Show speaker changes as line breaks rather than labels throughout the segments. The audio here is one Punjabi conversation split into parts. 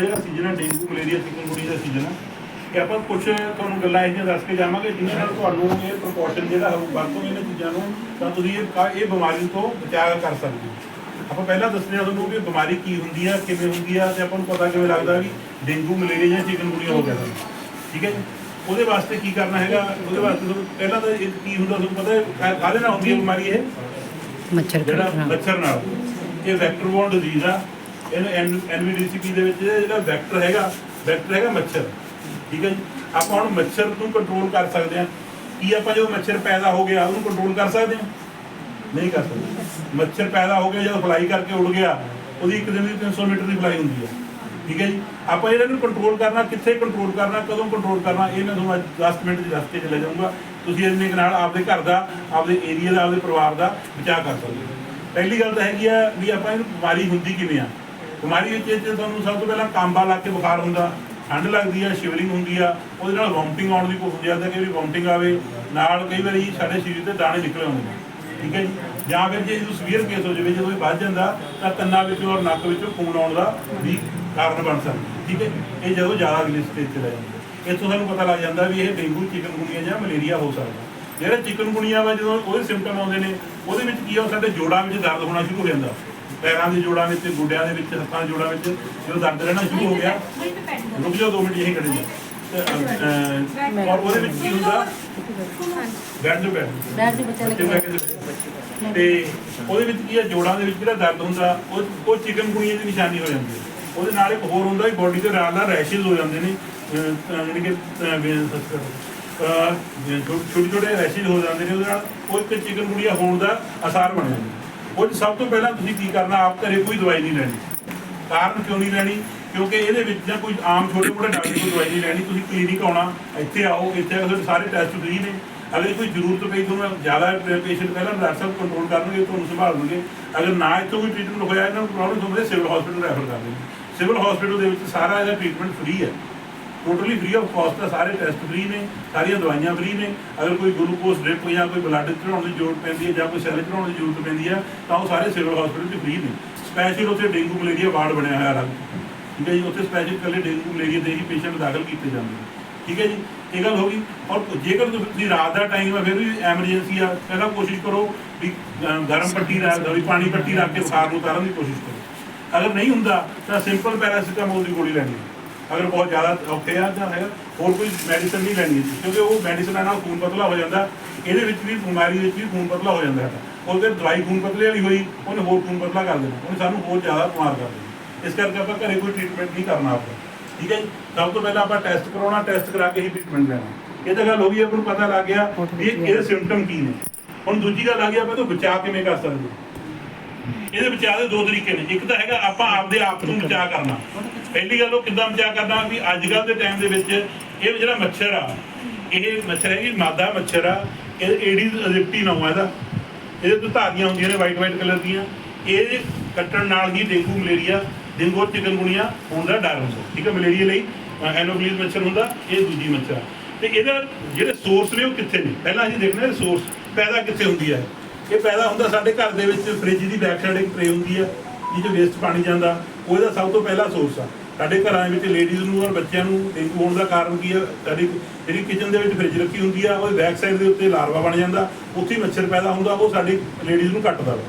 ਜਿਹੜਾ ਸੀਜ਼ਨ ਹੈ ਡੇਂਗੂ ਮਲੇਰੀਆ ਚਿਕਨਗੁਨੀਆ ਦਾ ਸੀਜ਼ਨ ਹੈ। ਕਿ ਆਪਾਂ ਕੁਝ ਤੁਹਾਨੂੰ ਗੱਲਾਂ ਇਹ ਜਿਹੀਆਂ ਦੱਸ ਕੇ ਜਾਵਾਂਗੇ ਜਿਨ੍ਹਾਂ ਨਾਲ ਤੁਹਾਨੂੰ ਇਹ ਪ੍ਰੋਪੋਰਸ਼ਨ ਜਿਹੜਾ ਹੈ ਵਰਤੋਂ ਇਹਨਾਂ ਚੀਜ਼ਾਂ ਨੂੰ ਤਾਂ ਤੁਸੀਂ ਇਹ ਕਾ- ਇਹ ਬਿਮਾਰੀ ਤੋਂ ਬਚਾਅ ਕਰ ਸਕਦੇ ਹੋ। ਆਪਾਂ ਪਹਿਲਾਂ ਦੱਸਦੇ ਹਾਂ ਤੁਹਾਨੂੰ ਇਹ ਬਿਮਾਰੀ ਕੀ ਹੁੰਦੀ ਆ ਕਿਵੇਂ ਹੁੰਦੀ ਆ ਤੇ ਆਪਾਂ ਨੂੰ ਪਤਾ ਕਿਵੇਂ ਲੱਗਦਾ ਵੀ ਡੇਂਗੂ ਮਲੇਰੀਆ ਜਾਂ ਚਿਕਨਗੁਨੀਆ ਹੋ ਗਿਆ ਸਾਨੂੰ ਠੀਕ ਹੈ ਜੀ? ਉਹਦੇ ਵਾਸਤੇ ਕੀ ਕਰਨਾ ਹੈਗਾ? ਉਹਦੇ ਵਾਸਤੇ ਤੁਹਾਨੂੰ ਪਹਿਲਾਂ ਤਾਂ ਇਹ ਕੀ ਹੁੰਦਾ ਤੁਹਾਨੂੰ ਪਤਾ ਹੈ? ਕਾ- ਕਾਹਦੇ ਨਾਲ ਹੁੰਦੀ ਹੈ ਬਿਮਾਰੀ ਇਹ?
ਮੱਛਰ
ਜਿਹੜਾ ਮੱਛਰ ਨਾਲ। ਇਹ ਵੈਕਟਰ ਬੋਰਨ ਡਿਜ਼ੀਜ਼ ਆ। ਇਹਨੂੰ ਐਨਵੀਡੀਸੀਪੀ ਦੇ ਵਿੱਚ ਜਿਹੜਾ ਵੈਕਟਰ ਹੈਗਾ ਵੈਕਟਰ ਹੈਗਾ ਮੱਛਰ। ਠੀਕ ਹੈ ਜੀ? ਆਪਾਂ ਹੁਣ ਮੱਛਰ ਨੂੰ ਕੰਟਰੋਲ ਕਰ ਸਕਦੇ ਹਾਂ। ਕੀ ਆਪਾਂ ਜਦੋਂ ਮੱਛਰ ਪੈਦਾ ਹੋ ਗਿਆ, ਉਹਨੂੰ ਕੰਟਰੋਲ ਕਰ ਸਕਦੇ ਹਾਂ? ਨਹੀਂ ਕਰ ਸਕਦੇ। ਮੱਛਰ ਪੈਦਾ ਹੋ ਗਿਆ, ਜਦੋਂ ਫਲਾਈ ਕਰਕੇ ਉੱਡ ਗਿਆ, ਉਹਦੀ ਇੱਕ ਦਿਨ ਦੀ 300 ਮੀਟਰ ਦੀ ਫਲਾਈ ਹੁੰਦੀ ਹੈ। ਠੀਕ ਹੈ ਜੀ? ਆਪਾਂ ਇਹਨਾਂ ਨੂੰ ਕੰਟਰੋਲ ਕਰਨਾ, ਕਿੱਥੇ ਕੰਟਰੋਲ ਕਰਨਾ, ਕਦੋਂ ਕੰਟਰੋਲ ਕਰਨਾ, ਇਹ ਮੈਂ ਤੁਹਾਨੂੰ ਅੱਜ 10 ਮਿੰਟ ਦੇ ਰਸਤੇ 'ਚ ਲੈ ਜਾਊਂਗਾ। ਤੁਸੀਂ ਇਹਦੇ ਨਾਲ ਆਪਦੇ ਘਰ ਦਾ, ਆਪਦੇ ਏਰੀਆ ਦਾ, ਆਪਦੇ ਪਰਿਵਾਰ ਦਾ ਬਚਾਅ ਕਰ ਸਕਦੇ ਹੋ। ਪਹਿਲੀ ਗੱਲ ਤਾਂ ਹੈਗੀ ਆ ਵੀ ਆਪਾਂ ਇਹਨੂੰ ਬਿਮਾਰੀ ਹੁੰਦੀ ਕਿਵੇਂ ਆ? ਬਿਮਾਰੀ ਵਿੱਚ ਇਹ ਤੁਹਾਨੂੰ ਸਭ ਤੋਂ ਪਹਿਲਾਂ ਕਾਂਬਾ ਲੱਗ ਕੇ ਬੁਖਾਰ ਹੁੰਦਾ, ਠੰਡ ਲੱਗਦੀ ਆ ਸ਼ਿਵਰਿੰਗ ਹੁੰਦੀ ਆ, ਉਹਦੇ ਨਾਲ ਵੋਮਟਿੰਗ ਆਉਣ ਦੀ ਕੋਸ਼ਿਸ਼ ਜਾਂਦਾ ਕਿ ਵੀ ਵੋਮਟਿੰਗ ਆਵੇ, ਨਾਲ ਕਈ ਵਾਰੀ ਸਾਡੇ ਸਰੀਰ ਤੇ ਦਾਣੇ ਨਿਕਲੇ ਹੁੰਦੇ ਨੇ, ਠੀਕ ਹੈ ਜੀ? ਜਾਂ ਫਿਰ ਜੇ ਜਦੋਂ ਸਵੀਅਰ ਕੇਸ ਹੋ ਜਾਵੇ, ਜਦੋਂ ਇਹ ਵੱਧ ਜਾਂਦਾ, ਤਾਂ ਕੰਨਾਂ ਵਿੱਚੋਂ ਔਰ ਨੱਕ ਵਿੱਚੋਂ ਖੂਨ ਆਉਣ ਦਾ ਵੀ ਕਾਰਨ ਬਣ ਸਕਦਾ, ਠੀਕ ਹੈ ਇਹ ਜਦੋਂ ਜ਼ਿਆਦਾ ਅਗਲੀ ਸਟੇਜ ਤੇ ਲੈ ਜਾਂਦਾ ਇੱਥੋਂ ਸਾਨੂੰ ਪਤਾ ਲੱਗ ਜਾਂਦਾ ਵੀ ਇਹ ਡੇਂਗੂ, ਚਿਕਨਗੁਨੀਆ ਜਾਂ ਮਲੇਰੀਆ ਹੋ ਸਕਦਾ। ਜਿਹੜਾ ਚਿਕਨਗੁਨੀਆ ਵਾ ਜਦੋਂ ਉਹਦੇ ਸਿੰਪਟਮ ਆਉਂਦੇ ਨੇ, ਉਹਦੇ ਵਿੱਚ ਕੀ ਆ ਸਾਡੇ ਜੋੜਾਂ ਵਿੱਚ ਦਰਦ ਹੋਣਾ ਸ਼ੁਰੂ ਹੋ ਜਾਂਦਾ। ਪੈਰਾਂ ਦੇ ਜੋੜਾਂ ਵਿੱਚ ਗੁੱਡਿਆਂ ਦੇ ਵਿੱਚ ਹੱਥਾਂ ਦੇ ਜੋੜਾਂ ਵਿੱਚ ਜਦੋਂ ਦਰਦ ਰਹਿਣਾ ਸ਼ੁਰੂ ਹੋ ਗਿਆ ਰੁਕ ਜਾਓ 2 ਮਿੰਟ ਇਹੀ ਕੱਢ ਜਾ ਔਰ ਉਹਦੇ ਵਿੱਚ ਕੀ ਹੁੰਦਾ ਬੈਠ ਜਾਓ ਬੈਠ ਜਾਓ।
ਬੱਚਾ
ਦੇਖੋ। ਤੇ ਉਹਦੇ ਵਿੱਚ ਕੀ ਹੈ ਜੋੜਾਂ ਦੇ ਵਿੱਚ ਜਿਹੜਾ ਦਰਦ ਹੁੰਦਾ ਉਹ ਉਹ ਚਿਕਨਗੁਨੀਆ ਦੀ ਨਿਸ਼ਾਨੀ ਹੋ ਜਾਂਦੀ ਹੈ ਉਹਦੇ ਨਾਲ ਇੱਕ ਹੋਰ ਹੁੰਦਾ ਵੀ ਬੋਡੀ ਤੇ ਨਾਲ ਨਾਲ ਰੈਸ਼ਸ ਹੋ ਜਾਂਦੇ ਨੇ ਜਿਹੜੇ ਕਿ ਛੋਟੇ ਛੋਟੇ ਰੈਸ਼ਸ ਹੋ ਜਾਂਦੇ ਨੇ ਉਹਦੇ ਨਾਲ ਉਹ ਇੱਕ ਚਿਕਨਗੁਨੀਆ ਹੋਣ ਦਾ ਅਸਾਰ ਬਣ ਜਾਂਦਾ ਉਹ 'ਚ ਸਭ ਤੋਂ ਪਹਿਲਾਂ ਤੁਸੀਂ ਕੀ ਕਰਨਾ, ਆਪ ਘਰੇ ਕੋਈ ਦਵਾਈ ਨਹੀਂ ਲੈਣੀ। ਕਾਰਨ ਕਿਉਂ ਨਹੀਂ ਲੈਣੀ? ਕਿਉਂਕਿ ਇਹਦੇ ਵਿੱਚ ਜਾਂ ਕੋਈ ਆਮ ਛੋਟੇ ਮੋਟੇ ਡਾਕਟਰ ਕੋਲ ਦਵਾਈ ਨਹੀਂ ਲੈਣੀ, ਤੁਸੀਂ ਕਲੀਨਿਕ ਆਉਣਾ, ਇੱਥੇ ਆਓ, ਇੱਥੇ ਆ ਤੁਹਾਡੇ ਸਾਰੇ ਟੈਸਟ ਫ੍ਰੀ ਨੇ। ਅਗਰ ਕੋਈ ਜ਼ਰੂਰਤ ਪਈ ਤੁਹਾਨੂੰ ਜ਼ਿਆਦਾ ਪੇਸ਼ੈਂਟ ਪਹਿਲਾਂ ਡਾਕਟਰ ਸਾਹਿਬ ਕੰਟਰੋਲ ਕਰਨਗੇ, ਤੁਹਾਨੂੰ ਸੰਭਾਲਣਗੇ ਅਗਰ ਨਾ ਇੱਥੋਂ ਕੋਈ ਟ੍ਰੀਟਮੈਂਟ ਹੋਇਆ, ਇਹਨਾਂ ਨੂੰ ਪ੍ਰੋਬਲਮ ਹੋਵੇ ਸਿਵਲ ਹਸਪੀਟਲ ਰੈਫਰ ਕਰ ਦੇਣਗੇ ਸਿਵਲ ਹਸਪੀਟਲ ਦੇ ਵਿੱਚ ਸਾਰਾ ਇਹਦਾ ਟ੍ਰੀਟਮੈਂਟ ਫ੍ਰੀ ਹੈ। ਟੋਟਲੀ ਫ੍ਰੀ ਆਫ ਕਾਸਟ ਹੈ, ਸਾਰੇ ਟੈਸਟ ਫ੍ਰੀ ਨੇ, ਸਾਰੀਆਂ ਦਵਾਈਆਂ ਫ੍ਰੀ ਨੇ। ਅਗਰ ਕੋਈ ਗਲੂਕੋਜ਼ ਡ੍ਰਿਪ ਜਾਂ ਕੋਈ ਬਲੱਡ ਚੜਾਉਣ ਦੀ ਜ਼ਰੂਰਤ ਪੈਂਦੀ ਹੈ ਜਾਂ ਕੋਈ ਸੈੱਲ ਚੜਾਉਣ ਦੀ ਜ਼ਰੂਰਤ ਪੈਂਦੀ ਹੈ, ਤਾਂ ਉਹ ਸਾਰੇ ਸਿਵਲ ਹਸਪੀਟਲ 'ਚ ਫ੍ਰੀ ਨੇ। ਸਪੈਸ਼ਲ ਉੱਥੇ ਡੇਂਗੂ ਮਲੇਰੀਆ ਵਾਰਡ ਬਣਿਆ ਹੋਇਆ ਅਲੱਗ ਠੀਕ ਹੈ ਜੀ, ਉੱਥੇ ਸਪੈਸ਼ਲ ਇਕੱਲੇ ਡੇਂਗੂ ਮਲੇਰੀਆ ਦੇ ਹੀ ਪੇਸ਼ੈਂਟ ਦਾਖਲ ਕੀਤੇ ਜਾਂਦੇ ਨੇ। ਠੀਕ ਹੈ ਜੀ, ਇਹ ਗੱਲ ਹੋ ਗਈ। ਔਰ ਜੇਕਰ ਤੁਸੀਂ ਰਾਤ ਦਾ ਟਾਈਮ ਹੈ, ਫਿਰ ਵੀ ਐਮਰਜੈਂਸੀ ਆ, ਪਹਿਲਾਂ ਕੋਸ਼ਿਸ਼ ਕਰੋ ਵੀ ਗਰਮ ਪੱਟੀ ਰੱਖ ਵੀ ਪਾਣੀ ਪੱਟੀ ਰੱਖ ਕੇ ਬੁਖਾਰ ਨੂੰ ਉਤਾਰਨ ਦੀ ਕੋਸ਼ਿਸ਼ ਕਰੋ। ਅਗਰ ਨਹੀਂ ਹੁੰਦਾ, ਤਾਂ ਸਿੰਪਲ ਪੈਰਾਸੀਟਾਮੋਲ ਦੀ ਗੋਲੀ ਲੈਣੀ ਅਗਰ ਬਹੁਤ ਜ਼ਿਆਦਾ ਔਖੇ ਆ ਤਾਂ ਹੈਗਾ, ਹੋਰ ਕੋਈ ਮੈਡੀਸਨ ਨਹੀਂ ਲੈਣੀ ਹੈ ਕਿਉਂਕਿ ਉਹ ਮੈਡੀਸਨ ਨਾਲ ਖੂਨ ਪਤਲਾ ਹੋ ਜਾਂਦਾ। ਇਹਦੇ ਵਿੱਚ ਵੀ, ਬਿਮਾਰੀ ਵਿੱਚ ਵੀ ਖੂਨ ਪਤਲਾ ਹੋ ਜਾਂਦਾ ਹੈ ਉਹ ਦਵਾਈ ਖੂਨ ਪਤਲੇ ਵਾਲੀ ਹੋਈ, ਉਹਨੇ ਹੋਰ ਖੂਨ ਪਤਲਾ ਕਰ ਦੇਣਾ। ਉਹਨੇ ਸਾਨੂੰ ਹੋਰ ਜ਼ਿਆਦਾ ਬਿਮਾਰ ਕਰ ਦੇਣਾ। ਇਸ ਕਰਕੇ ਆਪਾਂ ਘਰੇ ਕੋਈ ਟ੍ਰੀਟਮੈਂਟ ਨਹੀਂ ਕਰਨਾ ਆਪਾਂ। ਠੀਕ ਹੈ ਜੀ? ਸਭ ਤੋਂ ਪਹਿਲਾਂ ਆਪਾਂ ਟੈਸਟ ਕਰਾਉਣਾ ਟੈਸਟ ਕਰਾ ਕੇ ਹੀ ਟ੍ਰੀਟਮੈਂਟ ਲੈਣਾ। ਇਹ ਤਾਂ ਗੱਲ ਹੋ ਗਈ, ਆਪਾਂ ਨੂੰ ਪਤਾ ਲੱਗ ਗਿਆ ਵੀ ਇਹਦੇ ਸਿੰਪਟਮ ਕੀ ਨੇ। ਹੁਣ ਦੂਜੀ ਗੱਲ ਆ ਗਈ, ਆਪਾਂ ਤੋਂ ਬਚਾਅ ਕਿਵੇਂ ਕਰ ਸਕਦੇ ਇਹਦੇ ਬਚਾਅ ਦੇ ਦੋ ਤਰੀਕੇ ਨੇ। ਇੱਕ ਤਾਂ ਹੈਗਾ ਆਪਾਂ ਆਪਦੇ ਆਪ ਨੂੰ ਬਚਾਅ ਕਰਨਾ। ਪਹਿਲੀ ਗੱਲ ਉਹ ਕਿੱਦਾਂ ਬਚਾਅ ਕਰਨਾ ਵੀ ਅੱਜ ਕੱਲ ਦੇ ਟਾਈਮ ਦੇ ਵਿੱਚ ਇਹ ਜਿਹੜਾ ਮੱਛਰ ਆ, ਇਹ ਮੱਛਰ ਹੈ ਕਿ ਮਾਦਾ ਮੱਛਰ ਆ, ਇਹ ਏਡੀਜ਼ ਅਜਿਪਟੀ ਨਾਮ ਆ ਇਹਦਾ। ਇਹਦੇ ਤੋਂ ਧਾਰੀਆਂ ਹੁੰਦੀਆਂ ਨੇ ਵਾਈਟ ਵਾਈਟ ਕਲਰ ਦੀਆਂ। ਇਹ ਕੱਟਣ ਨਾਲ ਹੀ ਡੇਂਗੂ, ਮਲੇਰੀਆ, ਡੇਂਗੂ ਔਰ ਚਿਕਨਗੁਨੀਆ ਹੋਣ ਦਾ ਡਰ ਹੁੰਦਾ। ਠੀਕ ਹੈ ਮਲੇਰੀਆ ਲਈ ਐਨੋਫਿਲੀਸ ਮੱਛਰ ਹੁੰਦਾ, ਇਹ ਦੂਜੀ ਮੱਛਰ ਤੇ ਇਹਦਾ ਜਿਹੜੇ ਸੋਰਸ ਨੇ ਉਹ ਕਿੱਥੇ ਨੇ? ਪਹਿਲਾਂ ਅਸੀਂ ਦੇਖਣਾ ਸੋਰਸ ਪੈਦਾ ਕਿੱਥੇ ਹੁੰਦੀ ਹੈ ਇਹ ਪੈਦਾ ਹੁੰਦਾ ਸਾਡੇ ਘਰ ਦੇ ਵਿੱਚ, ਫ੍ਰਿਜ ਦੀ ਬੈਕ ਸਾਈਡ ਇੱਕ ਟ੍ਰੇ ਹੁੰਦੀ ਆ, ਜਿਹਦੇ ਵੇਸਟ ਪਾਣੀ ਜਾਂਦਾ। ਉਹਦਾ ਸਭ ਤੋਂ ਪਹਿਲਾ ਸੋਰਸ ਆ। ਸਾਡੇ ਘਰਾਂ ਵਿੱਚ ਲੇਡੀਜ਼ ਨੂੰ ਔਰ ਬੱਚਿਆਂ ਨੂੰ ਡੇਂਗੂ ਹੋਣ ਦਾ ਕਾਰਨ ਕੀ ਆ? ਸਾਡੀ ਜਿਹੜੀ ਕਿਚਨ ਦੇ ਵਿੱਚ ਫ੍ਰਿਜ ਰੱਖੀ ਹੁੰਦੀ ਆ ਉਹਦੇ ਬੈਕ ਸਾਈਡ ਦੇ ਉੱਤੇ ਲਾਰਵਾ ਬਣ ਜਾਂਦਾ। ਉੱਥੇ ਹੀ ਮੱਛਰ ਪੈਦਾ ਹੁੰਦਾ, ਉਹ ਸਾਡੀ ਲੇਡੀਜ਼ ਨੂੰ ਕੱਟਦਾ ਵਾ।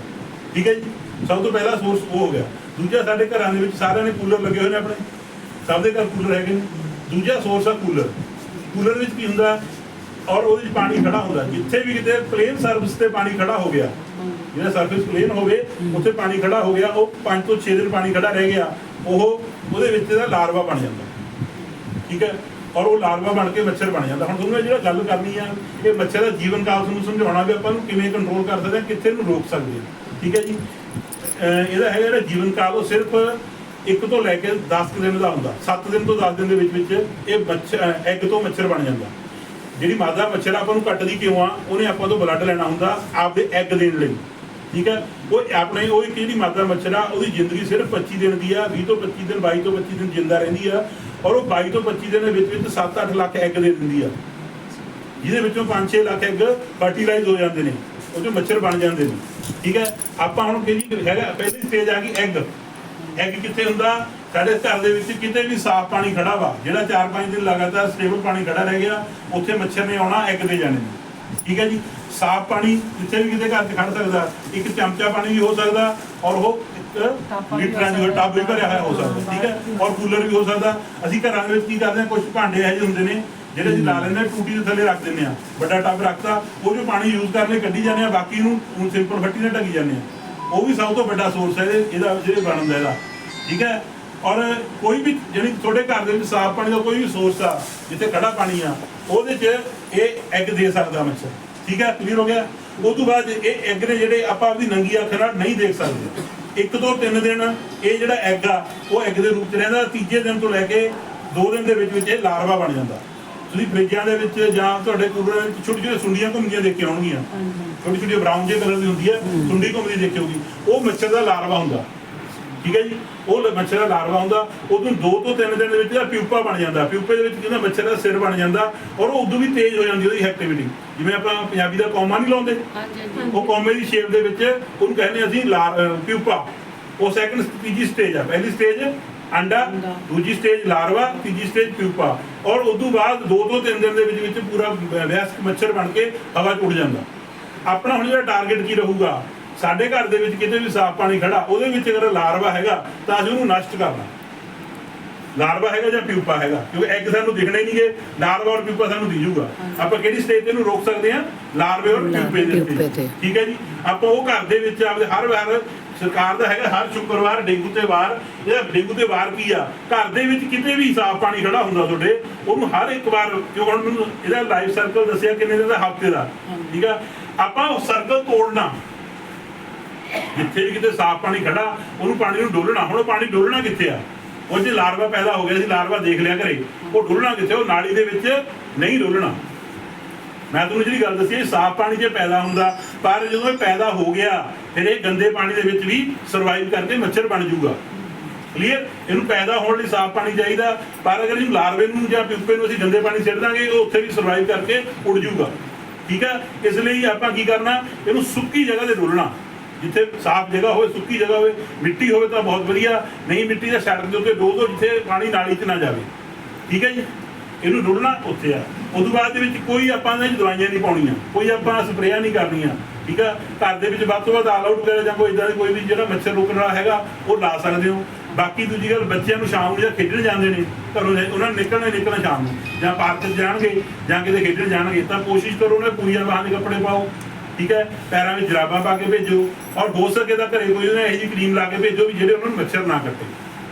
ਠੀਕ ਹੈ ਜੀ? ਸਭ ਤੋਂ ਪਹਿਲਾ ਸੋਰਸ ਉਹ ਹੋ ਗਿਆ। ਦੂਜਾ ਸਾਡੇ ਘਰਾਂ ਦੇ ਵਿੱਚ ਸਾਰਿਆਂ ਨੇ ਕੂਲਰ ਲੱਗੇ ਹੋਏ ਨੇ ਆਪਣੇ। ਸਭ ਦੇ ਘਰ ਕੂਲਰ ਹੈਗੇ ਨੇ। ਦੂਜਾ ਸੋਰਸ ਆ ਕੂਲਰ ਕੂਲਰ ਵਿੱਚ ਕੀ ਹੁੰਦਾ? ਔਰ ਉਹਦੇ ਵਿੱਚ ਪਾਣੀ ਖੜਾ ਹੁੰਦਾ। ਜਿੱਥੇ ਵੀ ਕਿਤੇ ਪਲੇਨ ਸਰਫੇਸ ਤੇ ਪਾਣੀ ਖੜਾ ਹੋ ਗਿਆ ਜਿਹੜਾ ਸਰਫੇਸ ਪਲੇਨ ਹੋਵੇ, ਉੱਥੇ ਪਾਣੀ ਖੜਾ ਹੋ ਗਿਆ, ਉਹ 5 ਤੋਂ 6 ਦਿਨ ਪਾਣੀ ਖੜਾ ਰਹਿ ਗਿਆ, ਉਹ ਉਹਦੇ ਵਿੱਚ ਇਹਦਾ ਲਾਰਵਾ ਬਣ ਜਾਂਦਾ। ਠੀਕ ਹੈ? ਔਰ ਉਹ ਲਾਰਵਾ ਬਣ ਕੇ ਮੱਛਰ ਬਣ ਜਾਂਦਾ। ਹੁਣ ਤੁਹਾਨੂੰ ਇਹ ਜਿਹੜਾ ਗੱਲ ਕਰਨੀ ਆ, ਇਹ ਮੱਛਰ ਦਾ ਜੀਵਨ ਕਾਲ ਤੁਹਾਨੂੰ ਸਮਝਾਉਣਾ ਵੀ ਆਪਾਂ ਨੂੰ ਕਿਵੇਂ ਕੰਟਰੋਲ ਕਰ ਸਕਦੇ ਹਾਂ ਕਿੱਥੇ ਨੂੰ ਰੋਕ ਸਕਦੇ ਹਾਂ ਠੀਕ ਹੈ ਜੀ? ਇਹਦਾ ਹੈਗਾ ਜਿਹੜਾ ਜੀਵਨ ਕਾਲ, ਉਹ ਸਿਰਫ ਇੱਕ ਤੋਂ ਲੈ ਕੇ 10 ਦਿਨ ਦਾ ਹੁੰਦਾ। 7 ਦਿਨ ਤੋਂ 10 ਦਿਨ ਦੇ ਵਿੱਚ ਵਿੱਚ ਇਹ ਮੱਛਰ ਐਗ ਤੋਂ ਮੱਛਰ ਬਣ ਜਾਂਦਾ। ਜਿਹੜੀ ਮਾਦਾ ਮੱਛਰ ਆਪਾਂ ਨੂੰ ਕੱਟਦੀ ਕਿਉਂ ਆ? ਉਹਨੇ ਆਪਾਂ ਤੋਂ ਬਲੱਡ ਲੈਣਾ ਹੁੰਦਾ ਆਪਦੇ ਐਗ ਦੇਣ ਲਈ। ਠੀਕ ਹੈ? ਉਹ ਆਪਣੇ, ਉਹ ਇੱਕ ਜਿਹੜੀ ਮਾਦਾ ਮੱਛਰ ਆ, ਉਹਦੀ ਜ਼ਿੰਦਗੀ ਸਿਰਫ 25 ਦਿਨ ਦੀ ਆ 20 ਤੋਂ 25 ਦਿਨ 22 ਤੋਂ 25 ਦਿਨ ਜਿੰਦਾ ਰਹਿੰਦੀ ਆ ਔਰ ਉਹ 22 ਤੋਂ 25 ਦਿਨ ਦੇ ਵਿੱਚ ਵਿੱਚ 7-8 ਲੱਖ ਐਗ ਦੇ ਦਿੰਦੀ ਆ। ਜਿਹਦੇ ਵਿੱਚੋਂ 5-6 ਲੱਖ ਐਗ ਫਰਟੀਲਾਈਜ਼ ਹੋ ਜਾਂਦੇ ਨੇ। ਉਹ ਚੋਂ ਮੱਛਰ ਬਣ ਜਾਂਦੇ ਨੇ। ਠੀਕ ਹੈ? ਆਪਾਂ ਹੁਣ ਕਿਹੜੀ ਹੈਗਾ, ਪਹਿਲੀ ਸਟੇਜ ਆ ਗਈ ਐਗ ਐਗ ਕਿੱਥੇ ਹੁੰਦਾ? ਸਾਡੇ ਘਰ ਦੇ ਵਿੱਚ ਕਿਤੇ ਵੀ ਸਾਫ਼ ਪਾਣੀ ਖੜਾ ਵਾ, ਜਿਹੜਾ 4-5 ਦਿਨ ਲਗਾਤਾਰ ਸਟੇਬਲ ਪਾਣੀ ਖੜਾ ਰਹਿ ਗਿਆ, ਉੱਥੇ ਮੱਛਰ ਨੇ ਆਉਣਾ, ਇੱਕ ਦੇ ਜਾਣੇ ਨੇ। ਠੀਕ ਹੈ ਜੀ? ਸਾਫ਼ ਪਾਣੀ ਜਿੱਥੇ ਵੀ ਕਿਤੇ ਘਰ 'ਚ ਖੜ ਸਕਦਾ, ਇੱਕ ਚਮਚਾ ਪਾਣੀ ਵੀ ਹੋ ਸਕਦਾ, ਔਰ ਉਹ ਲੀਟਰਾਂ ਦੀ ਟੱਬ ਵੀ ਭਰਿਆ ਹੋਇਆ ਹੋ ਸਕਦਾ, ਠੀਕ ਹੈ? ਔਰ ਕੂਲਰ ਵੀ ਹੋ ਸਕਦਾ। ਅਸੀਂ ਘਰਾਂ ਦੇ ਵਿੱਚ ਕੀ ਕਰਦੇ ਹਾਂ ਕੁਝ ਭਾਂਡੇ ਇਹੋ ਜਿਹੇ ਹੁੰਦੇ ਨੇ, ਜਿਹੜੇ ਅਸੀਂ ਲਾ ਲੈਂਦੇ ਟੂਟੀ ਦੇ ਥੱਲੇ ਰੱਖ ਦਿੰਦੇ ਆ ਵੱਡਾ ਟੱਬ ਰੱਖਤਾ, ਉਹ ਜੋ ਪਾਣੀ ਯੂਜ਼ ਕਰਨ ਲਈ ਕੱਢੀ ਜਾਂਦੇ ਆ ਬਾਕੀ ਨੂੰ ਹੁਣ ਸਿੰਪਲ ਫੱਟੀ ਨਾਲ ਢੱਕੀ ਜਾਂਦੇ ਆ ਉਹ ਵੀ ਸਭ ਤੋਂ ਵੱਡਾ ਸੋਰਸ ਹੈ, ਇਹਦਾ ਜਿਹੜੇ ਬਣਨ ਇਹਦਾ। ਠੀਕ ਹੈ? ਔਰ ਕੋਈ ਵੀ ਜਿਹੜੀ ਤੁਹਾਡੇ ਘਰ ਦੇ ਵਿੱਚ ਸਾਫ਼ ਪਾਣੀ ਦਾ ਕੋਈ ਵੀ ਸੋਰਸ ਆ ਜਿੱਥੇ ਖੜਾ ਪਾਣੀ ਆ ਉਹਦੇ 'ਚ ਇਹ ਐਗ ਦੇ ਸਕਦਾ ਮੱਛਰ ਠੀਕ ਹੈ? ਕਲੀਅਰ ਹੋ ਗਿਆ? ਉਸ ਤੋਂ ਬਾਅਦ ਇਹ ਐਗ ਨੇ ਜਿਹੜੇ ਆਪਾਂ ਆਪਣੀ ਨੰਗੀ ਅੱਖ ਨਾਲ ਨਹੀਂ ਦੇਖ ਸਕਦੇ। ਇੱਕ ਤੋਂ ਤਿੰਨ ਦਿਨ ਇਹ ਜਿਹੜਾ ਐਗ ਆ ਉਹ ਐਗ ਦੇ ਰੂਪ 'ਚ ਰਹਿੰਦਾ ਤੀਜੇ ਦਿਨ ਤੋਂ ਲੈ ਕੇ ਦੋ ਦਿਨ ਦੇ ਵਿੱਚ ਵਿੱਚ ਇਹ ਲਾਰਵਾ ਬਣ ਜਾਂਦਾ। ਤੁਸੀਂ ਫ੍ਰਿਜਾਂ ਦੇ ਵਿੱਚ ਜਾਂ ਤੁਹਾਡੇ ਕੂਲਰਾਂ ਵਿੱਚ ਛੋਟੀ ਛੋਟੀ ਸੁੰਡੀਆਂ ਘੁੰਮਦੀਆਂ ਦੇਖੀਆਂ ਹੋਣਗੀਆਂ। ਛੋਟੀ ਛੋਟੀ ਬਰਾਊਨ ਜਿਹੇ ਕਲਰ ਦੀ ਹੁੰਦੀ ਹੈ ਸੁੰਡੀ ਘੁੰਮਦੀ ਦੇਖੀ ਹੋਗੀ ਉਹ ਮੱਛਰ ਦਾ ਲਾਰਵਾ ਹੁੰਦਾ। ਠੀਕ ਹੈ ਜੀ? ਉਹ ਮੱਛਰ ਦਾ ਲਾਰਵਾ ਹੁੰਦਾ ਉਦੋਂ 2 ਤੋਂ 3 ਦਿਨ ਦੇ ਵਿੱਚ ਇਹਦਾ ਪਿਊਪਾ ਬਣ ਜਾਂਦਾ। ਪਿਊਪੇ ਦੇ ਵਿੱਚ ਕਿਹਦਾ ਮੱਛਰ ਦਾ ਸਿਰ ਬਣ ਜਾਂਦਾ ਔਰ ਉਹ ਉਦੋਂ ਵੀ ਤੇਜ਼ ਹੋ ਜਾਂਦੀ ਉਹਦੀ ਐਕਟੀਵਿਟੀ ਜਿਵੇਂ ਆਪਾਂ ਪੰਜਾਬੀ ਦਾ ਕੌਮਾ ਨਹੀਂ ਲਾਉਂਦੇ ਉਹ ਕੌਮੇ ਦੀ ਸ਼ੇਪ ਦੇ ਵਿੱਚ ਉਹਨੂੰ ਕਹਿੰਦੇ ਅਸੀਂ ਲਾਰ ਪਿਊਪਾ। ਉਹ ਸੈਕੰਡ ਤੀਜੀ ਸਟੇਜ ਆ। ਪਹਿਲੀ ਸਟੇਜ ਅੰਡਾ। ਦੂਜੀ ਸਟੇਜ ਲਾਰਵਾ ਤੀਜੀ ਸਟੇਜ ਪਿਊਪਾ। ਔਰ ਉਸ ਤੋਂ ਬਾਅਦ 2 ਤੋਂ 3 ਦਿਨ ਦੇ ਵਿੱਚ ਵਿੱਚ ਪੂਰਾ ਵੈਸਕ ਮੱਛਰ ਬਣ ਕੇ ਹਵਾ 'ਚ ਉੱਡ ਜਾਂਦਾ। ਆਪਣਾ ਹੁਣ ਜਿਹੜਾ ਟਾਰਗੇਟ ਕੀ ਰਹੂਗਾ? ਸਾਡੇ ਘਰ ਦੇ ਵਿੱਚ ਕਿਤੇ ਵੀ ਸਾਫ਼ ਪਾਣੀ ਖੜਾ ਉਹਦੇ ਵਿੱਚ ਅਗਰ ਲਾਰਵਾ ਹੈਗਾ ਤਾਂ ਅਸੀਂ ਉਹਨੂੰ ਨਸ਼ਟ ਕਰਨਾ। ਲਾਰਵਾ ਹੈਗਾ ਜਾਂ ਪਿਊਪਾ ਹੈਗਾ? ਕਿਉਂਕਿ ਐਗ ਸਾਨੂੰ ਦਿਖਣੇ ਨਹੀਂਗੇ ਲਾਰਵਾ ਔਰ ਪਿਊਪਾ ਸਾਨੂੰ ਦਿਜੂਗਾ। ਆਪਾਂ ਕਿਹੜੀ ਸਟੇਜ ਤੇ ਇਹਨੂੰ ਰੋਕ ਸਕਦੇ ਹਾਂ? ਲਾਰਵੇ ਔਰ ਪਿਊਪੇ ਦੇ। ਠੀਕ ਹੈ ਜੀ? ਆਪਾਂ ਉਹ ਘਰ ਦੇ ਵਿੱਚ ਆਪਦੇ ਹਰ ਵਾਰ ਸਰਕਾਰ ਦਾ ਹੈਗਾ ਹਰ ਸ਼ੁੱਕਰਵਾਰ ਡੇਂਗੂ ਤੇ ਵਾਰ ਇਹਦਾ ਡੇਂਗੂ ਤੇ ਵਾਰ ਕੀ ਆ? ਘਰ ਦੇ ਵਿੱਚ ਕਿਤੇ ਵੀ ਸਾਫ਼ ਪਾਣੀ ਖੜਾ ਹੁੰਦਾ ਤੁਹਾਡੇ ਉਹਨੂੰ ਹਰ ਇੱਕ ਵਾਰ ਕਿਉਂ ਹੁਣ ਮੈਨੂੰ ਇਹਦਾ ਲਾਈਫ ਸਰਕਲ ਦੱਸਿਆ ਕਿੰਨੇ ਦਾ? ਹਫ਼ਤੇ ਦਾ। ਠੀਕ ਆ? ਆਪਾਂ ਉਹ ਸਰਕਲ ਤੋੜਨਾ। ਜਿੱਥੇ ਵੀ ਕਿਤੇ ਸਾਫ਼ ਪਾਣੀ ਖੜਾ ਉਹਨੂੰ ਪਾਣੀ ਨੂੰ ਡੋਲਣਾ। ਹੁਣ ਉਹ ਪਾਣੀ ਡੋਲਣਾ ਕਿੱਥੇ ਆ? ਉਹ ਜੇ ਲਾਰਵਾ ਪੈਦਾ ਹੋ ਗਿਆ ਸੀ ਲਾਰਵਾ ਦੇਖ ਲਿਆ ਘਰੇ, ਉਹ ਡੋਲਣਾ ਕਿੱਥੇ? ਉਹ ਨਾਲੀ ਦੇ ਵਿੱਚ ਨਹੀਂ ਡੋਲਣਾ। ਮੈਂ ਤੁਹਾਨੂੰ ਜਿਹੜੀ ਗੱਲ ਦੱਸੀ, ਇਹ ਸਾਫ਼ ਪਾਣੀ 'ਚ ਪੈਦਾ ਹੁੰਦਾ, ਪਰ ਜਦੋਂ ਇਹ ਪੈਦਾ ਹੋ ਗਿਆ, ਫਿਰ ਇਹ ਗੰਦੇ ਪਾਣੀ ਦੇ ਵਿੱਚ ਵੀ ਸਰਵਾਈਵ ਕਰਕੇ ਮੱਛਰ ਬਣ ਜਾਊਗਾ। ਕਲੀਅਰ ਇਹਨੂੰ ਪੈਦਾ ਹੋਣ ਲਈ ਸਾਫ਼ ਪਾਣੀ ਚਾਹੀਦਾ, ਪਰ ਅਗਰ ਇਹਨੂੰ ਲਾਰਵੇ ਨੂੰ ਜਾਂ ਪਿਊਪੇ ਨੂੰ ਅਸੀਂ ਗੰਦੇ ਪਾਣੀ ਸਿੱਟ ਦਾਂਗੇ, ਉਹ ਉੱਥੇ ਵੀ ਸਰਵਾਈਵ ਕਰਕੇ ਉੱਡ ਜਾਊਗਾ। ਠੀਕ ਹੈ ਇਸ ਲਈ ਆਪਾਂ ਕੀ ਕਰਨਾ? ਇਹਨੂੰ ਸੁੱਕੀ ਜਗ੍ਹਾ ਤੇ ਡੋਲਣਾ। ਜਿੱਥੇ ਸਾਫ਼ ਜਗ੍ਹਾ ਹੋਵੇ, ਸੁੱਕੀ ਜਗ੍ਹਾ ਹੋਵੇ, ਮਿੱਟੀ ਹੋਵੇ ਤਾਂ ਬਹੁਤ ਵਧੀਆ। ਨਹੀਂ ਮਿੱਟੀ ਦਾ ਸੜਕ ਦੇ ਉੱਤੇ ਡੋਲ ਦੋ ਜਿੱਥੇ ਪਾਣੀ ਨਾਲੀ 'ਚ ਨਾ ਜਾਵੇ। ਠੀਕ ਹੈ ਜੀ? ਇਹਨੂੰ ਡੁੱਲਣਾ ਉੱਥੇ ਆ। ਉਦੋਂ ਬਾਅਦ ਦੇ ਵਿੱਚ ਕੋਈ ਆਪਾਂ ਨੇ ਦਵਾਈਆਂ ਨਹੀਂ ਪਾਉਣੀਆਂ। ਕੋਈ ਆਪਾਂ ਸਪਰੇਆਂ ਨਹੀਂ ਕਰਨੀਆਂ। ਠੀਕ ਆ? ਘਰ ਦੇ ਵਿੱਚ ਵੱਧ ਤੋਂ ਵੱਧ ਆਲ ਆਊਟ ਵਗੈਰਾ ਜਾਂ ਕੋਈ ਇਦਾਂ ਦੀ ਕੋਈ ਵੀ ਜਿਹੜਾ ਮੱਛਰ ਰੋਕਣ ਵਾਲਾ ਹੈਗਾ, ਉਹ ਲਾ ਸਕਦੇ ਹੋ। ਬਾਕੀ ਦੂਜੀ ਗੱਲ, ਬੱਚਿਆਂ ਨੂੰ ਸ਼ਾਮ ਨੂੰ ਜਾਂ ਖੇਡਣ ਜਾਂਦੇ ਨੇ, ਘਰੋਂ ਉਹਨਾਂ ਨੇ ਨਿਕਲਣਾ ਹੀ ਨਿਕਲਣਾ ਸ਼ਾਮ ਨੂੰ। ਜਾਂ ਪਾਰਕ 'ਚ ਜਾਣਗੇ ਜਾਂ ਕਿਤੇ ਖੇਡਣ ਜਾਣਗੇ, ਤਾਂ ਕੋਸ਼ਿਸ਼ ਕਰੋ ਉਹਨਾਂ ਪੂਰੀਆਂ ਬਾਹਾਂ ਦੇ ਕੱਪੜੇ ਪਾਓ। ਠੀਕ ਹੈ? ਪੈਰਾਂ ਵਿੱਚ ਜਰਾਬਾਂ ਪਾ ਕੇ ਭੇਜੋ ਔਰ ਹੋ ਸਕੇ ਤਾਂ ਘਰੇ ਕੋਈ ਉਹਨਾਂ ਇਹੋ ਜਿਹੀ ਕਰੀਮ ਲਾ ਕੇ ਭੇਜੋ ਵੀ ਜਿਹੜੇ ਉਹਨਾਂ ਨੂੰ ਮੱਛਰ ਨਾ ਕੱਟੇ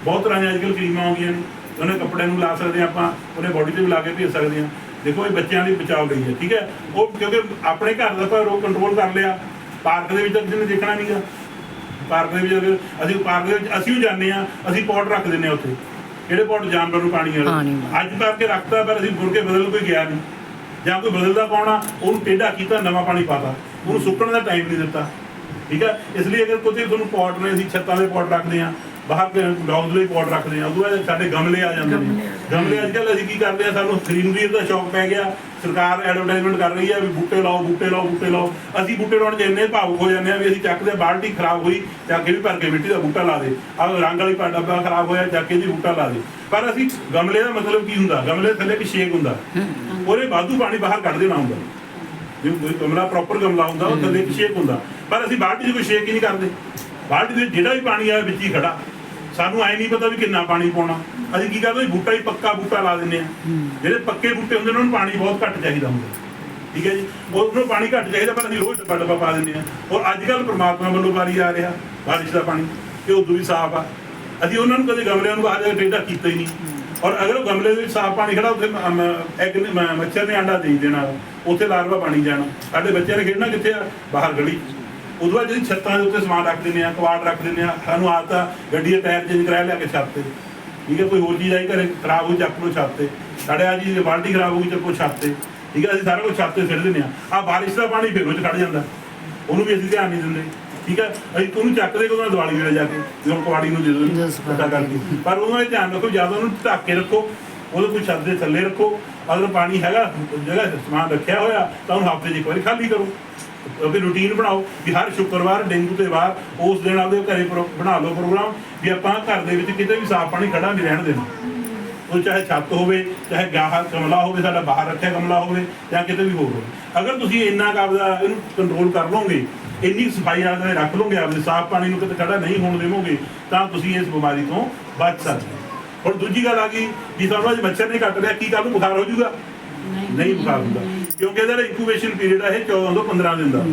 ਬਹੁਤ ਤਰ੍ਹਾਂ ਦੀਆਂ ਅੱਜਕੱਲ ਕਰੀਮਾਂ ਆ ਗਈਆਂ ਨੇ। ਉਹਨੇ ਕੱਪੜੇ ਨੂੰ ਲਾ ਸਕਦੇ ਆਪਾਂ ਉਹਨੇ ਬਾਡੀ ਤੇ ਵੀ ਲਾ ਕੇ ਭੇਜ ਸਕਦੇ ਹਾਂ। ਦੇਖੋ ਇਹ ਬੱਚਿਆਂ ਲਈ ਬਚਾਅ ਲਈ ਹੈ ਠੀਕ ਹੈ? ਉਹ ਕਿਉਂਕਿ ਆਪਣੇ ਘਰ ਦਾ ਆਪਾਂ ਰੋਗ ਕੰਟਰੋਲ ਕਰ ਲਿਆ। ਪਾਰਕ ਦੇ ਵਿੱਚ ਤਾਂ ਕਿਸੇ ਨੇ ਦੇਖਣਾ ਨਹੀਂਗਾ ਪਾਰਕ ਦੇ ਵਿੱਚ ਅਗਰ ਅਸੀਂ ਪਾਰਕ ਦੇ ਵਿੱਚ ਅਸੀਂ ਜਾਂਦੇ ਆ ਅਸੀਂ ਪੌਟ ਰੱਖ ਦਿੰਦੇ ਆ ਉੱਥੇ। ਕਿਹੜੇ ਪੌਟ ਜਾਨਵਰ ਨੂੰ ਪਾਣੀ ਵਾਲੇ। ਅੱਜ ਕਰਕੇ ਰੱਖਤਾ ਪਰ ਅਸੀਂ ਮੁੜ ਕੇ ਬਦਲ ਕੋਈ ਗਿਆ ਨਹੀਂ। ਜਾਂ ਕੋਈ ਬਦਲਦਾ ਪਾਉਣਾ ਉਹਨੂੰ ਟੇਢਾ ਕੀਤਾ ਨਵਾਂ ਪਾਣੀ ਪਾਤਾ। ਉਹਨੂੰ ਸੁੱਕਣ ਦਾ ਟਾਈਮ ਨਹੀਂ ਦਿੱਤਾ। ਠੀਕ ਹੈ? ਇਸ ਲਈ ਅਗਰ ਕੋਈ ਤੁਹਾਨੂੰ ਪੌਟ ਨੇ ਅਸੀਂ ਛੱਤਾਂ ਦੇ ਪੌਟ ਰੱਖਦੇ ਆ ਬਾਹਰ ਡੌਗਸ ਲਈ ਪੌਟ ਰੱਖਦੇ ਆ ਉਦੋਂ ਬਾਅਦ ਸਾਡੇ ਗਮਲੇ ਆ ਜਾਂਦੇ ਨੇ।
ਗਮਲੇ ਆ
ਅੱਜ ਕੱਲ੍ਹ ਅਸੀਂ ਕੀ ਕਰਦੇ ਆ ਸਾਨੂੰ ਗ੍ਰੀਨਰੀ ਦਾ ਸ਼ੌਕ ਪੈ ਗਿਆ। ਸਰਕਾਰ ਐਡਵਰਟਾਈਜ਼ਮੈਂਟ ਕਰ ਰਹੀ ਹੈ ਵੀ ਬੂਟੇ ਲਾਓ ਬੂਟੇ ਲਾਓ ਬੂਟੇ ਲਾਓ। ਅਸੀਂ ਬੂਟੇ ਲਾਉਣ 'ਚ ਇੰਨੇ ਭਾਵੁਕ ਹੋ ਜਾਂਦੇ ਆ ਵੀ ਅਸੀਂ ਚੱਕਦੇ ਬਾਲਟੀ ਖਰਾਬ ਹੋਈ ਚੱਕ ਕੇ ਵੀ ਭਰ ਕੇ ਮਿੱਟੀ ਦਾ ਬੂਟਾ ਲਾ ਦੇ। ਆਹ ਰੰਗ ਵਾਲੀ ਡੱਬਾ ਖਰਾਬ ਹੋਇਆ ਚੱਕ ਕੇ ਜੀ ਬੂਟਾ ਲਾ ਦੇ। ਪਰ ਅਸੀਂ ਗਮਲੇ ਦਾ ਮਤਲਬ ਕੀ ਹੁੰਦਾ? ਗਮਲੇ ਥੱਲੇ ਇੱਕ ਛੇਕ ਹੁੰਦਾ ਉਹਨੇ ਵਾਧੂ ਪਾਣੀ ਬਾਹਰ ਕੱਢ ਦੇਣਾ ਹੁੰਦਾ। ਜੇ ਕੋਈ ਗਮਲਾ ਪ੍ਰੋਪਰ ਗਮਲਾ ਹੁੰਦਾ ਉਹ ਥੱਲੇ ਛੇਕ ਹੁੰਦਾ। ਪਰ ਅਸੀਂ ਬਾਲਟੀ 'ਚ ਕੋਈ ਛੇਕ ਹੀ ਨਹੀਂ ਕਰਦੇ। ਬਾਲਟੀ ਦੇ ਜਿਹੜਾ ਵੀ ਪਾਣੀ ਆਇਆ ਵਿੱਚ ਹੀ ਖੜਾ। ਸਾਨੂੰ ਐ ਨਹੀਂ ਪਤਾ ਵੀ ਕਿੰਨਾ ਪਾਣੀ ਪਾਉਣਾ। ਅਸੀਂ ਕੀ ਕਰਦੇ ਬੂਟਾ ਹੀ ਪੱਕਾ ਬੂਟਾ ਲਾ ਦਿੰਦੇ ਆ ਜਿਹੜੇ ਪੱਕੇ ਬੂਟੇ ਹੁੰਦੇ ਉਹਨਾਂ ਨੂੰ ਪਾਣੀ ਬਹੁਤ ਘੱਟ ਚਾਹੀਦਾ ਹੁੰਦਾ। ਠੀਕ ਹੈ ਜੀ? ਉਹ ਨੂੰ ਪਾਣੀ ਘੱਟ ਚਾਹੀਦਾ ਪਰ ਅਸੀਂ ਰੋਜ਼ ਡੱਬਾ ਡੱਬਾ ਪਾ ਦਿੰਦੇ ਆ ਔਰ ਅੱਜ ਕੱਲ ਪ੍ਰਮਾਤਮਾ ਵੱਲੋਂ ਵਾਰੀ ਆ ਰਿਹਾ ਬਾਰਿਸ਼ ਦਾ ਪਾਣੀ ਇਹ ਉਦੋਂ ਵੀ ਸਾਫ਼ ਆ। ਅਸੀਂ ਉਹਨਾਂ ਨੂੰ ਕਦੇ ਗਮਲਿਆਂ ਨੂੰ ਬਾਹਰ ਟੇਢਾ ਕੀਤਾ ਹੀ ਨਹੀਂ। ਔਰ ਅਗਰ ਉਹ ਗਮਲੇ ਦੇ ਵਿੱਚ ਸਾਫ਼ ਪਾਣੀ ਖੜਾ ਉੱਥੇ ਐਗ ਮੱਛਰ ਨੇ ਅੰਡਾ ਦੇ ਦੇਣਾ। ਉੱਥੇ ਲਾਰਵਾ ਪਾਣੀ ਜਾਣਾ। ਸਾਡੇ ਬੱਚਿਆਂ ਨੇ ਖੇਡਣਾ ਕਿੱਥੇ ਆ? ਬਾਹਰ ਗਲੀ। ਉਦੋਂ ਬਾਅਦ ਜਿਹੜੀ ਛੱਤਾਂ ਦੇ ਉੱਤੇ ਸਮਾਨ ਰੱਖ ਦਿੰਦੇ ਆ ਕਵਾੜ ਰੱਖ ਦਿੰਦੇ ਆ ਸਾਨੂੰ ਆਦਤ ਆ ਗੱਡੀ ਦੇ ਟਾਇਰ ਚੇਂਜ ਕਰਾਇਆ ਲਿਆ ਕੇ ਛੱਤ ਤੇ। ਠੀਕ ਹੈ ਕੋਈ ਹੋਰ ਚੀਜ਼ ਆਈ ਘਰੇ ਖਰਾਬ ਹੋਈ ਚੱਕ ਲਓ ਛੱਤ ਤੇ। ਸਾਡੇ ਆ ਜੀ ਬਾਲਟੀ ਖਰਾਬ ਹੋ ਗਈ ਚੱਕੋ ਛੱਤ ਤੇ। ਠੀਕ ਹੈ ਅਸੀਂ ਸਾਰਾ ਕੁਝ ਛੱਤ ਤੇ ਸਿੱਟ ਦਿੰਦੇ ਆ। ਆ ਬਾਰਿਸ਼ ਦਾ ਪਾਣੀ ਫਿਰ ਉਹ 'ਚ ਖੜ ਜਾਂਦਾ। ਉਹਨੂੰ ਵੀ ਅਸੀਂ ਧਿਆਨ ਨਹੀਂ ਦਿੰਦੇ। ਠੀਕ ਹੈ ਅਸੀਂ ਉਹਨੂੰ ਚੱਕਦੇ ਕਦੋਂ ਦਿਵਾਲੀ ਵੇਲੇ ਜਾ ਕੇ ਜਦੋਂ ਕਵਾੜੀ ਨੂੰ ਦੇ
ਜਦੋਂ
ਪਤਾ ਕਰਕੇ ਪਰ ਉਹਨੂੰ ਇਹ ਧਿਆਨ ਰੱਖੋ ਜ਼ਿਆਦਾ ਉਹਨੂੰ ਢੱਕ ਕੇ ਰੱਖੋ। ਉਹਦੇ ਕੋਈ ਛੱਤ ਦੇ ਥੱਲੇ ਰੱਖੋ। ਅਗਰ ਪਾਣੀ ਹੈਗਾ, ਜਗ੍ਹਾ ਸਮਾਨ ਰੱਖਿਆ ਹੋਇਆ, ਤਾਂ ਉਹਨੂੰ ਹਫ਼ਤੇ 'ਚ ਇੱਕ ਵਾਰੀ ਖਾਲੀ ਕਰੋ। ਉਹਦੀ ਰੂਟੀਨ ਬਣਾਓ ਵੀ ਹਰ ਸ਼ੁੱਕਰਵਾਰ, ਡੇਂਗੂ ਤੇ ਵਾਰ, ਉਸ ਦਿਨ ਆਪਦੇ ਘਰੇ ਪ੍ਰੋ- ਬਣਾ ਲਓ ਪ੍ਰੋਗਰਾਮ ਵੀ ਆਪਾਂ ਘਰ ਦੇ ਵਿੱਚ ਕਿਤੇ ਵੀ ਸਾਫ਼ ਪਾਣੀ ਖੜਾ ਨਹੀਂ ਰਹਿਣ ਦੇਣਾ। ਉਹ ਚਾਹੇ ਛੱਤ ਹੋਵੇ, ਚਾਹੇ ਗਾਹ ਗਮਲਾ ਹੋਵੇ, ਸਾਡਾ ਬਾਹਰ ਰੱਖਿਆ ਗਮਲਾ ਹੋਵੇ ਜਾਂ ਕਿਤੇ ਵੀ ਹੋਰ ਹੋਵੇ। ਅਗਰ ਤੁਸੀਂ ਇੰਨਾ ਕੁ ਆਪਦਾ ਇਹਨੂੰ ਕੰਟਰੋਲ ਕਰ ਲਓਗੇ, ਇੰਨੀ ਸਫ਼ਾਈ ਆਪਦੇ ਰੱਖ ਲਓਗੇ, ਆਪਦੇ ਸਾਫ਼ ਪਾਣੀ ਨੂੰ ਕਿਤੇ ਖੜਾ ਨਹੀਂ ਹੋਣ ਦੇਵੋਗੇ, ਤਾਂ ਤੁਸੀਂ ਇਸ ਬਿਮਾਰੀ ਤੋਂ ਬਚ ਸਕਦੇ ਹੋ। ਹੁਣ ਦੂਜੀ ਗੱਲ ਆ ਗਈ ਜੀ ਤੁਹਾਨੂੰ ਅੱਜ ਮੱਛਰ ਨਹੀਂ ਕੱਟ ਰਿਹਾ ਕੀ ਕੱਲ ਨੂੰ ਬੁਖਾਰ ਹੋ ਜਾਊਗਾ? ਨਹੀਂ। ਬੁਖਾਰ ਹੁੰਦਾ। ਕਿਉਂਕਿ ਇਹਦਾ ਇਨਕੂਬੇਸ਼ਨ ਪੀਰੀਅਡ ਹੈ ਇਹ 14 ਤੋਂ 15 ਦਿਨ ਦਾ।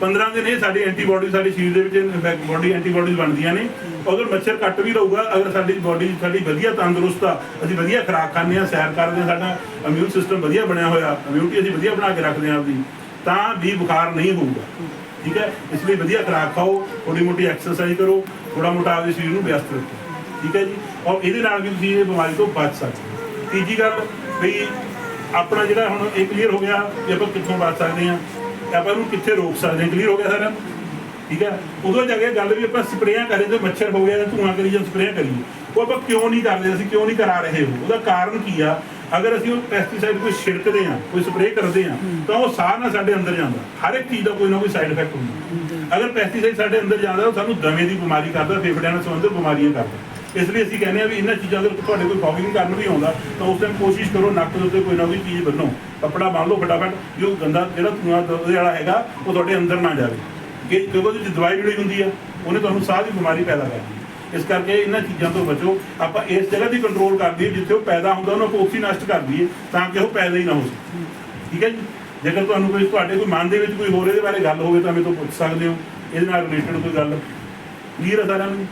15 ਦਿਨ ਇਹ ਸਾਡੀ ਐਂਟੀਬਾਡੀ ਸਾਡੇ ਸਰੀਰ ਦੇ ਵਿੱਚ ਬਾਡੀ ਐਂਟੀਬਾਡੀਜ਼ ਬਣਦੀਆਂ ਨੇ। ਅਗਰ ਮੱਛਰ ਕੱਟ ਵੀ ਰਹੂਗਾ ਅਗਰ ਸਾਡੀ ਬਾਡੀ ਸਾਡੀ ਵਧੀਆ ਤੰਦਰੁਸਤ ਆ ਅਸੀਂ ਵਧੀਆ ਖੁਰਾਕ ਖਾਂਦੇ ਆ ਸੈਰ ਕਰਦੇ ਆ ਸਾਡਾ ਇਮਿਊਨ ਸਿਸਟਮ ਵਧੀਆ ਬਣਿਆ ਹੋਇਆ ਇਮਿਊਨਿਟੀ ਅਸੀਂ ਵਧੀਆ ਬਣਾ ਕੇ ਰੱਖਦੇ ਆ ਆਪਦੀ ਤਾਂ ਵੀ ਬੁਖਾਰ ਨਹੀਂ ਹੋਊਗਾ। ਠੀਕ ਹੈ? ਇਸ ਲਈ ਵਧੀਆ ਖੁਰਾਕ ਖਾਓ ਥੋੜੀ ਮੋਟੀ ਐਕਸਰਸਾਈਜ਼ ਕਰੋ ਥੋੜਾ ਮੋਟਾ ਆਪਦੇ ਸਰੀਰ ਨੂੰ ਵਿਅਸਤ ਰੱਖੋ। ਠੀਕ ਹੈ ਜੀ? ਔਰ ਇਹਦੇ ਨਾਲ ਵੀ ਤੁਸੀਂ ਇਹ ਬਿਮਾਰੀ ਤੋਂ ਬਚ ਸਕਦੇ ਹੋ। ਤੀਜੀ ਗੱਲ ਵੀ ਆਪਣਾ ਜਿਹੜਾ ਹੁਣ ਇਹ ਕਲੀਅਰ ਹੋ ਗਿਆ ਕਿ ਆਪਾਂ ਕਿੱਥੋਂ ਬਚ ਸਕਦੇ ਹਾਂ ਆਪਾਂ ਇਹਨੂੰ ਕਿੱਥੇ ਰੋਕ ਸਕਦੇ ਹਾਂ। ਕਲੀਅਰ ਹੋ ਗਿਆ ਸਾਰਾ ਠੀਕ ਹੈ? ਉਦੋਂ ਜਾ ਕੇ ਗੱਲ ਵੀ ਆਪਾਂ ਸਪਰੇਆਂ ਕਰੇ ਤੇ ਮੱਛਰ ਹੋ ਗਿਆ ਜਾਂ ਧੂਆਂ ਕਰੀ ਜਾਂ ਸਪਰੇਅ ਕਰੀਏ, ਉਹ ਆਪਾਂ ਕਿਉਂ ਨਹੀਂ ਕਰਦੇ, ਅਸੀਂ ਕਿਉਂ ਨਹੀਂ ਕਰਾ ਰਹੇ ਹੋ ਉਹਦਾ ਕਾਰਨ ਕੀ ਆ? ਅਗਰ ਅਸੀਂ ਉਹ ਪੈਸਟੀਸਾਈਡ ਕੋਈ ਛਿੜਕਦੇ ਆ ਕੋਈ ਸਪਰੇਅ ਕਰਦੇ ਆ ਤਾਂ ਉਹ ਸਾਹ ਨਾਲ ਸਾਡੇ ਅੰਦਰ ਜਾਂਦਾ। ਹਰ ਇੱਕ ਚੀਜ਼ ਦਾ ਕੋਈ ਨਾ ਕੋਈ ਸਾਈਡ ਇਫੈਕਟ ਹੁੰਦਾ। ਅਗਰ ਪੈਸਟੀਸਾਈਡ ਸਾਡੇ ਅੰਦਰ ਜਾਂਦਾ, ਉਹ ਸਾਨੂੰ ਦਮੇ ਦੀ ਬਿਮਾਰੀ ਕਰਦਾ, ਫੇਫੜਿਆਂ ਨਾਲ ਸੰਬੰਧਿਤ ਬਿਮਾਰੀਆਂ ਕਰਦਾ। ਇਸ ਲਈ ਅਸੀਂ ਕਹਿੰਦੇ ਆ ਵੀ ਇਹਨਾਂ ਚੀਜ਼ਾਂ ਅਗਰ ਤੁਹਾਡੇ ਕੋਈ ਫੋਗਿੰਗ ਕਰਨ ਵੀ ਆਉਂਦਾ, ਤਾਂ ਉਸ ਟਾਈਮ ਕੋਸ਼ਿਸ਼ ਕਰੋ ਨੱਕ ਦੇ ਉੱਤੇ ਕੋਈ ਨਾ ਕੋਈ ਚੀਜ਼ ਬੰਨੋ। ਕੱਪੜਾ ਬੰਨ ਲਓ ਫਟਾਫਟ, ਜੋ ਗੰਦਾ, ਜਿਹੜਾ ਧੂਆਂ ਉਹਦੇ ਵਾਲਾ ਹੈਗਾ, ਉਹ ਤੁਹਾਡੇ ਅੰਦਰ ਨਾ ਜਾਵੇ। ਕਿ ਜਦੋਂ ਉਹਦੇ ਵਿੱਚ ਦਵਾਈ ਜਿਹੜੀ ਹੁੰਦੀ ਆ, ਉਹਨੇ ਤੁਹਾਨੂੰ ਸਾਹ ਦੀ ਬਿਮਾਰੀ ਪੈਦਾ ਕਰਦੀ ਹੈ। ਇਸ ਕਰਕੇ ਇਹਨਾਂ ਚੀਜ਼ਾਂ ਤੋਂ ਬਚੋ। ਆਪਾਂ ਇਸ ਜਗ੍ਹਾ ਦੀ ਕੰਟਰੋਲ ਕਰਦੀ ਹੈ ਜਿੱਥੇ ਉਹ ਪੈਦਾ ਹੁੰਦਾ, ਉਹਨੂੰ ਆਪਾਂ ਉੱਥੇ ਨਸ਼ਟ ਕਰ ਦਈਏ, ਤਾਂ ਕਿ ਉਹ ਪੈਦਾ ਹੀ ਨਾ ਹੋ ਸਕੇ। ਠੀਕ ਹੈ ਜੀ? ਜੇਕਰ ਤੁਹਾਨੂੰ ਕੋਈ, ਤੁਹਾਡੇ ਕੋਈ ਮਨ ਦੇ ਵਿੱਚ ਕੋਈ ਹੋਰ ਇਹਦੇ ਬਾਰੇ ਗੱਲ ਹੋਵੇ, ਤਾਂ ਮੇਰੇ ਤੋਂ ਪੁੱਛ ਸਕਦੇ ਹੋ। ਇਹਦੇ ਨਾਲ ਰਿਲੇਟਡ ਕੋਈ ਗੱਲ? ਕਲੀਅਰ ਹੈ ਸਾਰਿਆਂ ਨੂੰ?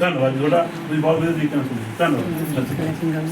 ਧੰਨਵਾਦ ਜੀ ਤੁਹਾਡਾ ਤੁਸੀਂ ਬਹੁਤ ਵਧੀਆ ਤਰੀਕੇ ਨਾਲ ਸੁਣੀ ਧੰਨਵਾਦ। ਸਤਿ ਸ਼੍ਰੀ ਅਕਾਲ।